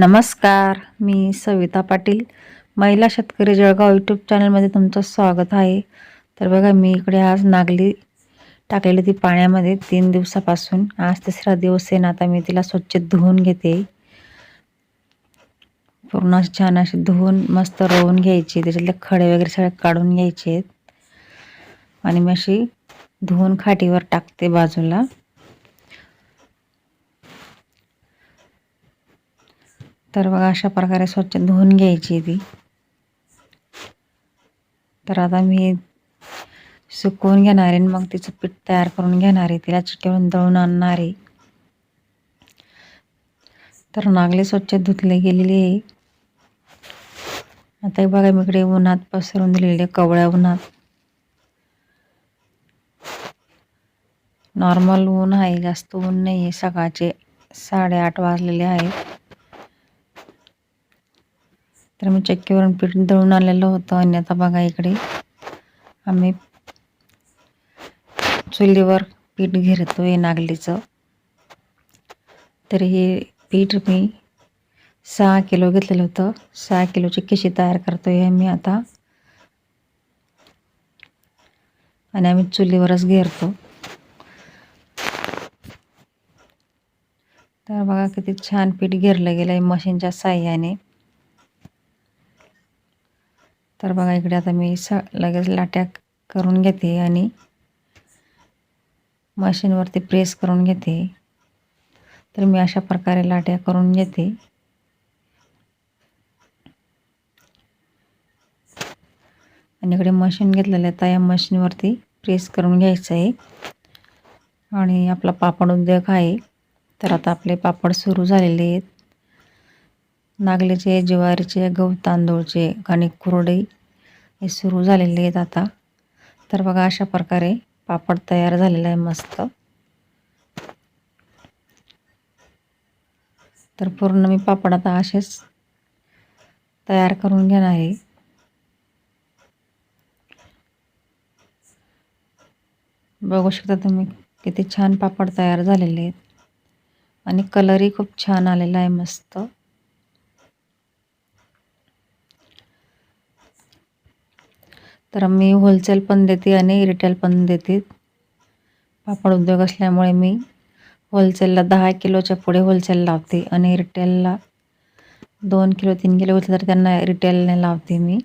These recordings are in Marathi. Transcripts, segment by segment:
नमस्कार मी सविता पाटील. महिला शेतकरी जळगाव यूट्यूब चॅनलमध्ये तुमचं स्वागत आहे. तर बघा मी इकडे आज नागली टाकलेली ती पाण्यामध्ये तीन दिवसापासून. आज तिसरा दिवस आहे ना आता मी तिला स्वच्छ धुवून घेते. पूर्ण अशी छान अशी धुवून मस्त रोवून घ्यायची. त्याच्यातले खडे वगैरे सगळे काढून घ्यायचे आहेत आणि मी अशी धुवून खाटीवर टाकते बाजूला. तर बघा अशा प्रकारे स्वच्छ धुवून घ्यायची ती. तर आता मी सुकवून घेणार आहे मग तिचं पीठ तयार करून घेणार आहे. तिला चिकवून दळून आणणार आहे. तर नागले स्वच्छ धुतले गेलेले आहे. आता बघा मी इकडे उन्हात पसरून दिलेले कवळ्या उन्हात. नॉर्मल ऊन आहे जास्त ऊन नाही आहे. सकाळचे साडेआठ वाजलेले आहेत तर मी चक्कीवरून पीठ दळून आलेलं होतं. आणि आता बघा इकडे आम्ही चुलीवर पीठ घेरतो आहे नागलीचं. तर हे पीठ मी सहा किलो घेतलेलं होतं. सहा किलोची कशी तयार करतो आहे मी आता. आणि आम्ही चुलीवरच घेरतो. तर बघा किती छान पीठ घेरलं गेलं आहे मशीनच्या साह्याने. तर बघा इकडे आता मी स लगेच लाट्या करून घेते आणि मशीनवरती प्रेस करून घेते. तर मी अशा प्रकारे लाट्या करून घेते. आणि इकडे मशीन घेतलेलं आहे तर या मशीनवरती प्रेस करून घ्यायचं आहे. आणि आपला पापड उद्योग आहे. तर आता आपले पापड सुरू झालेले आहेत. नागलीचे ज्वारीचे गहू तांदूळचे आणि कुरडे हे सुरू झालेले आहेत आता. तर बघा अशा प्रकारे पापड तयार झालेला आहे मस्त. तर पूर्ण मी पापड आता असेच तयार करून घेणार आहे. बघू शकता तुम्ही किती छान पापड तयार झालेले आहेत. आणि कलरही खूप छान आलेला आहे मस्त. तर मी होलसेल पण देते आणि रिटेल पण देते. पापड उद्योग असल्यामुळे मी होलसेलला दहा किलोच्या पुढे होलसेल लावते आणि रिटेलला दोन किलो तीन किलो घेतलं तर त्यांना रिटेलने लावते मी.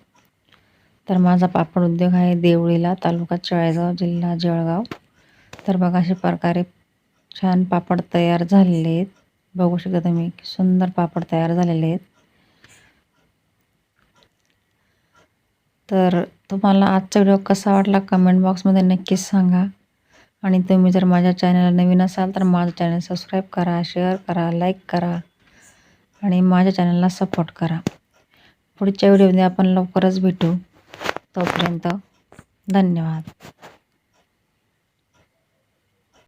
तर माझा पापड उद्योग आहे देवळीला तालुका चाळेगाव जिल्हा जळगाव. तर बघा अशा प्रकारे छान पापड तयार झालेले आहेत. बघू शकता तुम्ही सुंदर पापड तयार झालेले आहेत. तर तुम्हाला आजचा व्हिडिओ कसा वाटला कमेंट बॉक्समध्ये नक्कीच सांगा. आणि तुम्ही जर माझ्या चॅनलला नवीन असाल तर माझं चॅनल सबस्क्राईब करा शेअर करा लाईक करा आणि माझ्या चॅनलला सपोर्ट करा. पुढच्या व्हिडिओमध्ये आपण लवकरच भेटू. तोपर्यंत धन्यवाद.